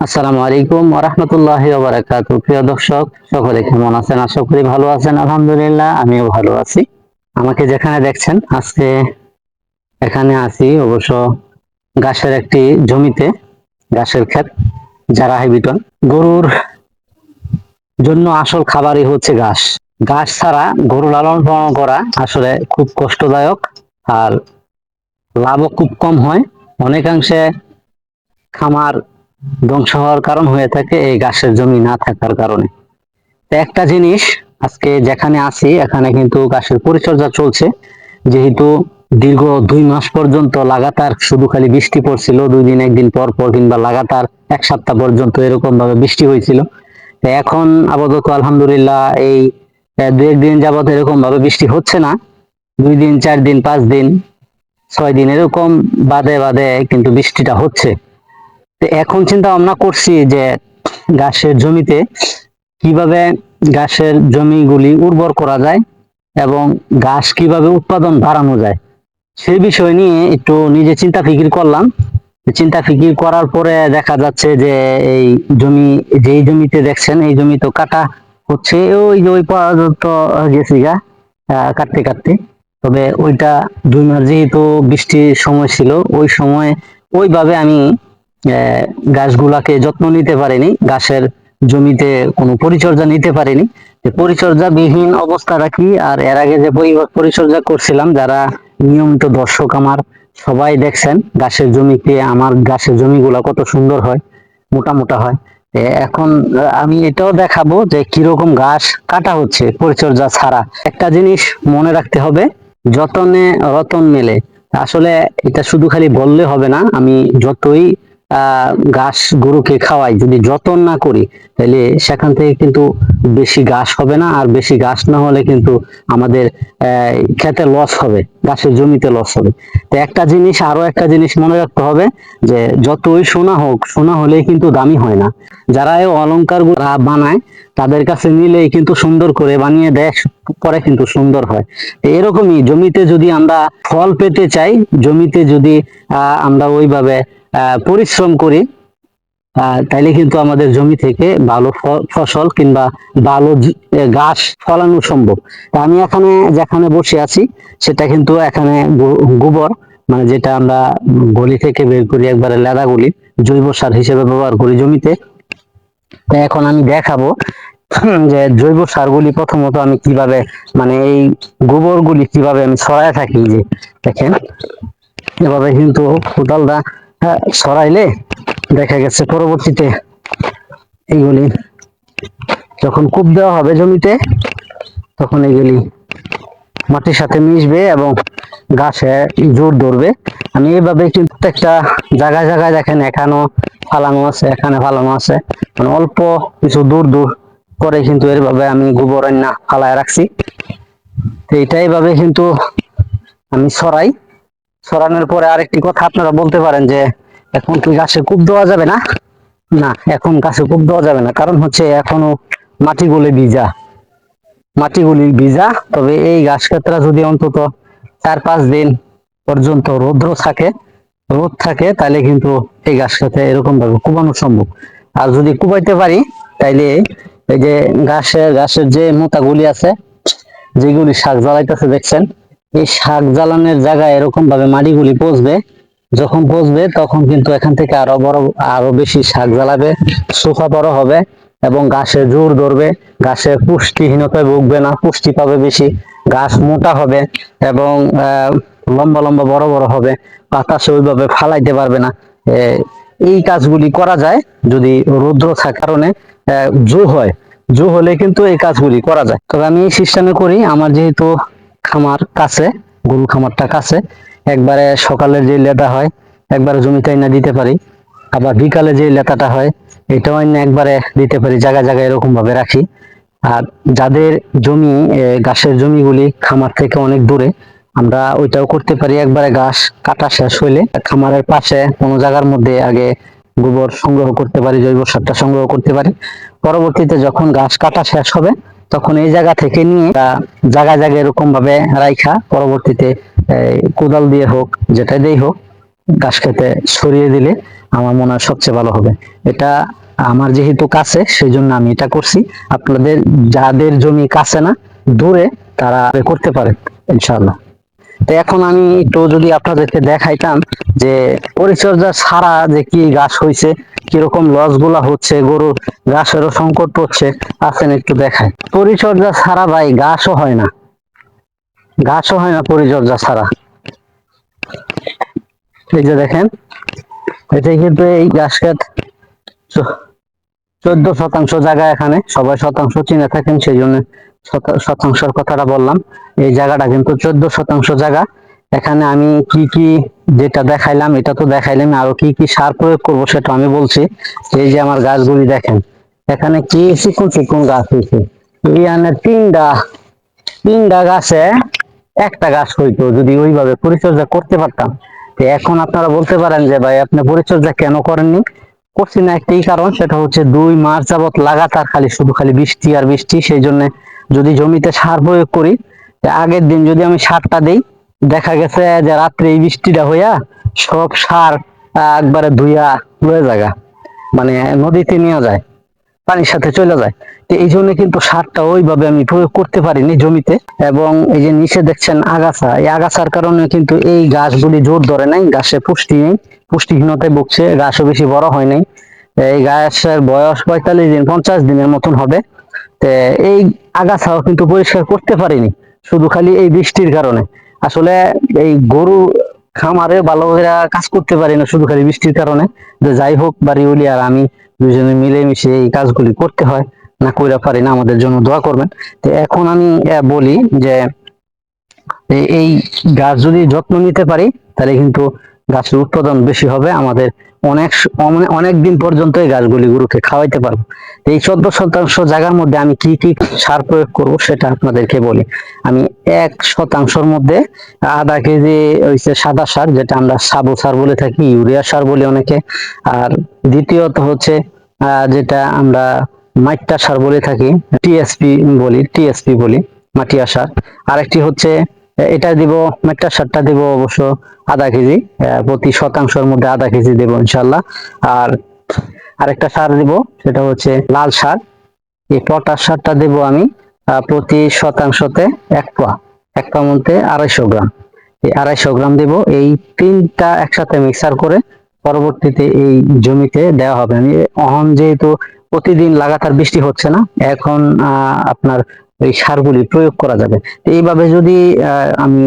আসসালামু আলাইকুম ওরহমতুল্লাহ বারাকাতু প্রিয় দর্শক, সকলে কেমন আছেন? আশা করি ভালো আছেন, আলহামদুলিল্লাহ, আমিও ভালো আছি। আমাকে যেখানে দেখছেন, আজকে এখানে আছি অবশ্য ঘাসের একটি জমিতে, ঘাসের ক্ষেত, যারা হাইবিটন গরুর জন্য আসল খাবারই হচ্ছে ঘাস। ঘাস ছাড়া গরু লালন পালন করা আসলে খুব কষ্টদায়ক আর লাভও খুব কম হয়। অনেকাংশে খামার ধ্বংস হওয়ার কারণ হয়ে থাকে এই ঘাসের জমি না থাকার কারণে। একটা জিনিস আজকে যেখানে আছি, এখানে কিন্তু ঘাসের পরিচর্যা চলছে। যেহেতু দীর্ঘ দুই মাস পর্যন্ত লাগাতার শুধু খালি বৃষ্টি পড়ছিল, দুই দিন, একদিন পর পর কিংবা লাগাতার এক সপ্তাহ পর্যন্ত এরকম ভাবে বৃষ্টি হয়েছিল। এখন আপাতত আলহামদুলিল্লাহ এই দু একদিন যাবত এরকম ভাবে বৃষ্টি হচ্ছে না। দুই দিন, চার দিন, পাঁচ দিন, ছয় দিন এরকম বাদে বাদে কিন্তু বৃষ্টিটা হচ্ছে। তো এখন চিন্তা ভাবনা করছি যে ঘাসের জমিতে কীভাবে ঘাসের জমিগুলি উর্বর করা যায় এবং ঘাস কীভাবে উৎপাদন বাড়ানো যায়। সেই বিষয় নিয়ে একটু নিজে চিন্তা ফিকির করলাম। চিন্তা ফিকির করার পরে দেখা যাচ্ছে যে এই জমি, যেই জমিতে দেখছেন, এই জমি তো কাটা হচ্ছে, ওই যে ওই পর্যন্ত গেছি গা কাটতে কাটতে। তবে ওইটা দুই মাস যেহেতু বৃষ্টির সময় ছিল, ওই সময় ওইভাবে আমি গাছগুলাকে যত্ন নিতে পারেনি, গাছের জমিতে কোনো পরিচর্যা নিতে পারেনি। পরিচর্যা বিহীন অবস্থাটা কি? আর এর আগে যে পরি- পরিচর্যা করছিলাম, যারা নিয়মিত দর্শক আমার, সবাই দেখছেন, গাছের জমিতে আমার গাছের জমিগুলা কত সুন্দর হয়, মোটা মোটা হয়। এখন আমি এটাও দেখাবো যে কীরকম ঘাস কাটা হচ্ছে পরিচর্যা ছাড়া। একটা জিনিস মনে রাখতে হবে, যতনে রতন মেলে, আসলে এটা শুধু খালি বললে হবে না, আমি যতই ঘাস গরুকে খাওয়াই। যদি যত্ন না করি তাহলে সেখান থেকে কিন্তু বেশি ঘাস হবে না। আর বেশি ঘাস না হলে কিন্তু আমাদের খেতে লস হবে, ঘাসের জমিতে লস হবে। তো একটা জিনিস আরও একটা জিনিস মনে রাখতে হবে যে, যতই সোনা হোক, সোনা হলেই কিন্তু দামি হয় না। যারা এই অলংকার বানায়, তাদের কাছে নিলেই কিন্তু সুন্দর করে বানিয়ে দেয়, পরে কিন্তু সুন্দর হয়। এরকমই, জমিতে যদি আমরা ফল পেতে চাই, জমিতে যদি আমরা ওইভাবে পরিশ্রম করি তাইলে কিন্তু আমাদের জমি থেকে ভালো ফসল কিংবা ভালো গাছ ফলানো সম্ভব। আমি এখানে যেখানে বসে আছি, সেটা কিন্তু এখানে গোবর মানে যেটা আমরা গলি থেকে বের করি, একবারে লেদা গুলি, জৈব সার হিসেবে ব্যবহার করি জমিতে। তা এখন আমি দেখাবো যে জৈব সারগুলি প্রথমত আমি কীভাবে মানে এই গোবরগুলি কীভাবে আমি ছড়ায় থাকি যে দেখেন। এভাবে কিন্তু কোদালটা হ্যাঁ, ছড়াইলে দেখা গেছে পরবর্তীতে এইগুলি। যখন কূপ দেওয়া হবে জমিতে তখন এগুলি মাটির সাথে মিশবে এবং গাছে জোর ধরবে। আমি এইভাবে প্রত্যেকটা জায়গায় জায়গায় দেখেন এখানেও ফালানো আছে এখানে ফালানো আছে। মানে অল্প কিছু দূর দূর করে কিন্তু এরভাবে আমি গোবর রান্না ফালায় রাখছি। তো এইটাই ভাবে কিন্তু আমি ছড়াই ছড়ানোর পরে আরেকটি কথা আপনারা বলতে পারেন যে, এখন কি গাছে কূপ দেওয়া যাবে না? না, এখন গাছে কূপ দেওয়া যাবে না। কারণ হচ্ছে এখনও মাটি মাটিগুলি ভিজা। মাটিগুলি ভিজা, তবে এই ঘাস ক্ষেত্রা যদি অন্তত চার পাঁচ দিন পর্যন্ত রৌদ্র থাকে, রোদ থাকে, তাহলে কিন্তু এই ঘাস খেতে এরকম ভাবে কুবানো সম্ভব। আর যদি কুবাইতে পারি, তাইলে এই যে ঘাসের ঘাসের যে মোতাগুলি আছে, যেগুলি শাক জ্বালাইতেছে, দেখছেন এই শাক জ্বালানোর জায়গায় এরকম ভাবে মাটিগুলি পচবে। যখন পচবে তখন কিন্তু এখান থেকে আরও বড়, আরও বেশি শাক জ্বালাবে, সোফা বড় হবে এবং গাছে জোর ধরবে। গাছে পুষ্টিহীনতায় ভুগবে না, পুষ্টি পাবে বেশি। গাছ মোটা হবে এবং লম্বা লম্বা বড় বড় হবে। বাতাসে ওইভাবে ফালাইতে পারবে না। এই কাজগুলি করা যায় যদি রৌদ্র থাকার কারণে জো হয়। জো হলে কিন্তু এই কাজগুলি করা যায়। তবে আমি এই সিস্টেমে করি, আমার যেহেতু খামার কাছে গরু খামারটা কাছে, একবারে সকালের যে লেদা হয়, একবারে জমিতে না দিতে পারি। আবার বিকালে যে লেতাটা হয়, এটাও এনে একবারে দিতে পারি, জায়গায় জায়গায় এরকম ভাবে রাখি। আর যাদের জমি ঘাসের জমিগুলি খামার থেকে অনেক দূরে, আমরা ওইটাও করতে পারি, একবারে ঘাস কাটা শেষ হইলে খামারের পাশে কোনো জায়গার মধ্যে আগে গোবর সংগ্রহ করতে পারি, জৈব সারটা সংগ্রহ করতে পারি। পরবর্তীতে যখন ঘাস কাটা শেষ হবে তখন এই জায়গা থেকে নিয়ে জায়গায় জায়গায় এরকম ভাবে রাইখা, পরবর্তীতে কোদাল দিয়ে হোক যেটা দিয়ে হোক গাছ খেতে সরিয়ে দিলে আমার মনে হয় সবচেয়ে ভালো হবে। এটা আমার যেহেতু কাছে সেই জন্য আমি এটা করছি। আপনাদের, যাদের জমি কাছে না, দূরে তারা করতে পারে, ইনশাআল্লাহ। তো এখন আমি একটু যদি আপনাদেরকে দেখাইতাম যে পরিচর্যা ছাড়া যে কি গাছ হয়েছে কীরকম লসগুলা হচ্ছে, গরুর ঘাসেরও সংকট পড়ছে, আসেন একটু দেখাই। পরিচর্যা ছাড়া ভাই গাছও হয় না। গাছও হয় না পরিচর্যা ছাড়া। এই যে দেখেন এটাই কিন্তু এই ঘাস খেত চোদ্দ শতাংশ জায়গা এখানে, সবাই শতাংশ চিনে থাকেন, সেই জন্য শতাংশের কথাটা বললাম। এই জায়গাটা কিন্তু চোদ্দ শতাংশ জায়গা। এখানে আমি কি কি যেটা দেখাইলাম, এটা তো দেখাইলাম, আরও কি কি সার প্রয়োগ করব সেটা আমি বলছি। এই যে আমার গাছগুলি দেখেন, এখানে কি চিকুন চিকুন গাছ হয়েছে এখানে তিনটা তিনটা গাছে একটা গাছ হইতো, যদি ওইভাবে পরিচর্যা করতে পারতাম। এখন আপনারা বলতে পারেন যে, ভাই, আপনি পরিচর্যা কেন করেননি? করছি না একটাই কারণ, সেটা হচ্ছে দুই মাস যাবত লাগাতার খালি, শুধু খালি বৃষ্টি আর বৃষ্টি, সেই জন্য যদি জমিতে সার প্রয়োগ করি আগের দিন যদি আমি সারটা দেই, দেখা গেছে যে রাত্রে এই বৃষ্টিটা হইয়া সব সার একবারে ধুইয়া লয়ে জায়গা মানে নদীতে নিয়ে যায়, পানির সাথে চলে যায়। তো এই জন্য কিন্তু সারটা ওইভাবে আমি প্রয়োগ করতে পারিনি জমিতে। এবং এই যে নিচে দেখছেন আগাছা, এই আগাছার কারণে কিন্তু এই গাছগুলি জোর ধরে নাই, গাছে পুষ্টি নেই, পুষ্টিহীনতায় ভুগছে, গাছও বেশি বড় হয় নাই। এই গাছের বয়স পঁয়তাল্লিশ দিন, পঞ্চাশ দিনের মতন হবে। এই আগাছাও কিন্তু পরিষ্কার করতে পারিনি, শুধু খালি এই বৃষ্টির কারণে। আসলে এই গরু খামারে ভালো করে কাজ করতে পারি না, শুধু খালি বৃষ্টির কারণে। যে যাই হোক, বাড়ি উলি আর আমি দুজনে মিলে মিশে এই কাজগুলি করতে হয়, না কইরা পারি না, আমাদের জন্য দোয়া করবেন। তো এখন আমি বলি যে এই গাছ যদি যত্ন নিতে পারি, তাহলে কিন্তু গাছের উৎপাদন বেশি হবে, আমাদের অনেক অনেক দিন পর্যন্ত এই গাছগুলি গরুকে খাওয়াইতে পারব। এই চোদ্দ শতাংশ জায়গার মধ্যে আমি কি কি সার প্রয়োগ করব সেটা আপনাদেরকে বলি। আমি এক শতাংশের মধ্যে আধা কেজি হইছে সাদা সার, যেটা আমরা সাবু সার বলে থাকি, ইউরিয়া সার বলি অনেকে। আর দ্বিতীয়ত হচ্ছে যেটা আমরা মাইট্টা সার বলে থাকি টিএসপি বলি টিএসপি বলি, মাটিয়া সার। আরেকটি হচ্ছে এটা দিব মেট্টা সারটা দিব অবশ্য আধা কেজি প্রতি শতাংশের মধ্যে আধা কেজি দেব ইনশাল্লাহ আর আরেকটা সার দিব, সেটা হচ্ছে লাল সার। এই পটাশ সারটা দেব আমি প্রতি শতাংশতে এক পা এক পা মধ্যে আড়াইশো গ্রাম। এই আড়াইশো গ্রাম দেব, এই তিনটা একসাথে মিক্সার করে পরবর্তীতে এই জমিতে দেওয়া হবে। আমি অহন যেহেতু প্রতিদিন লাগাতার বৃষ্টি হচ্ছে না, এখন আপনার এই সারগুলি প্রয়োগ করা যাবে। এইভাবে যদি আমি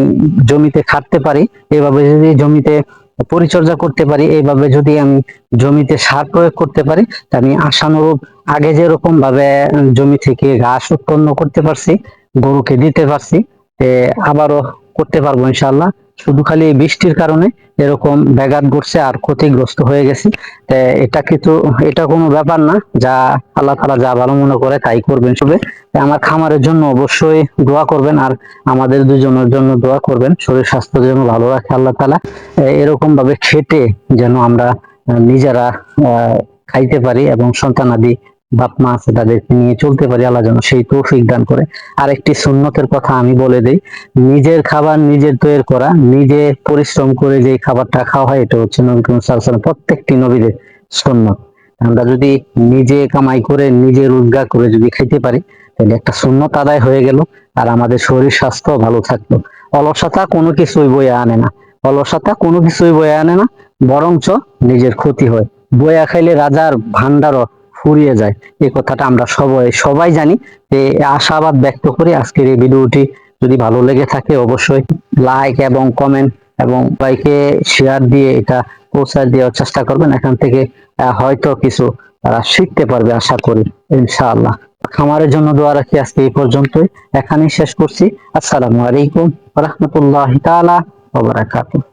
জমিতে খাটতে পারি, এইভাবে যদি জমিতে পরিচর্যা করতে পারি, এইভাবে যদি আমি জমিতে সার প্রয়োগ করতে পারি, তা আমি আশানুরূপ আগে যেরকম ভাবে জমি থেকে ঘাস উৎপন্ন করতে পারছি, গরুকে দিতে পারছি আবারও করতে পারব ইনশাল্লাহ শুধু খালি বৃষ্টির কারণে এরকম ব্যাঘাত ঘটছে আর ক্ষতিগ্রস্ত হয়ে গেছি। এটা কিন্তু, এটা কোনো ব্যাপার না, যা আল্লাহ তালা যা ভালো মনে করে তাই করবেন সবে। আমার খামারের জন্য অবশ্যই দোয়া করবেন আর আমাদের দুজনের জন্য দোয়া করবেন। শরীর স্বাস্থ্য যেন ভালো রাখে আল্লাহ তালা এরকম ভাবে খেটে যেন আমরা নিজেরা খাইতে পারি এবং সন্তানাদি বাপ মা আছে তাদেরকে নিয়ে চলতে পারি আল্লাহ যেন সেই তৌফিক দান করে। আরেকটি সুন্নতের কথা আমি বলে দেই, নিজের খাবার নিজের তৈরি করা, নিজে পরিশ্রম করে যে খাবারটা খাওয়া হয়, এটা হচ্ছে নবী করিম প্রত্যেকটি নবীদের সুন্নত। আমরা যদি নিজে কামাই করে, নিজে রোজগার করে যদি খাইতে পারি, তাহলে একটা সুন্নত আদায় হয়ে গেল আর আমাদের শরীর স্বাস্থ্য ভালো থাকল। অলসতা কোনো কিছুই বয়ে আনে না। অলসতা কোনো কিছুই বয়ে আনে না, বরঞ্চ নিজের ক্ষতি হয়। বয়া খাইলে রাজার ভান্ডারও ফুরিয়ে যায়। এই কথাটা আমরা সবাই সবাই জানি। আশাবাদ ব্যক্ত করি আজকের এই ভিডিওটি। যদি ভালো লেগে থাকে অবশ্যই লাইক এবং কমেন্ট এবং সবাইকে শেয়ার দিয়ে এটা পৌঁছায় দেওয়ার চেষ্টা করবেন। এখান থেকে হয়তো কিছু তারা শিখতে পারবে আশা করি, ইনশাআল্লাহ। খামারের জন্য দোয়া রাখি আজকে এই পর্যন্তই। এখানেই শেষ করছি। আসসালামু আলাইকুম রহমতুল্লাহ তাআলা ওয়া বারাকাতুহু।